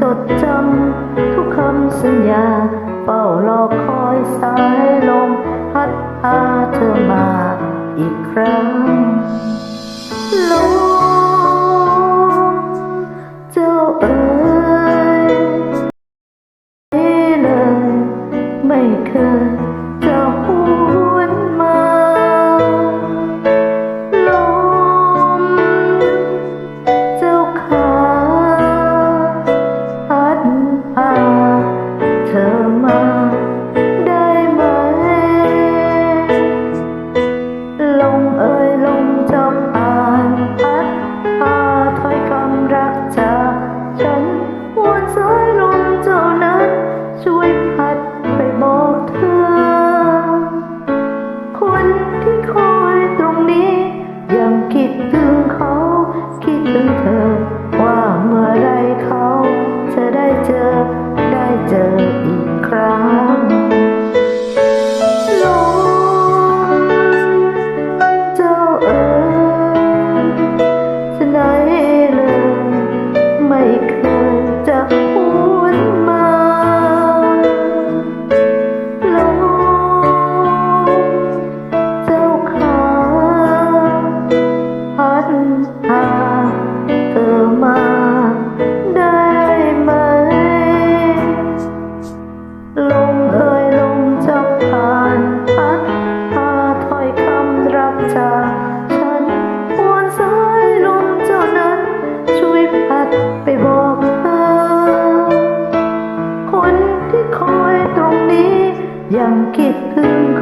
จดจำทุกคำสัญญาเฝ้ารอคอยสายลมพัดพาเธอมาอีกครั้งลมเจ้าเอ๋ mà để lòng ơi lòng trong anh à thôi cầm lòng cho nát ไปบอกเธอคนที่คอยตรงนี้ยังคิดถึง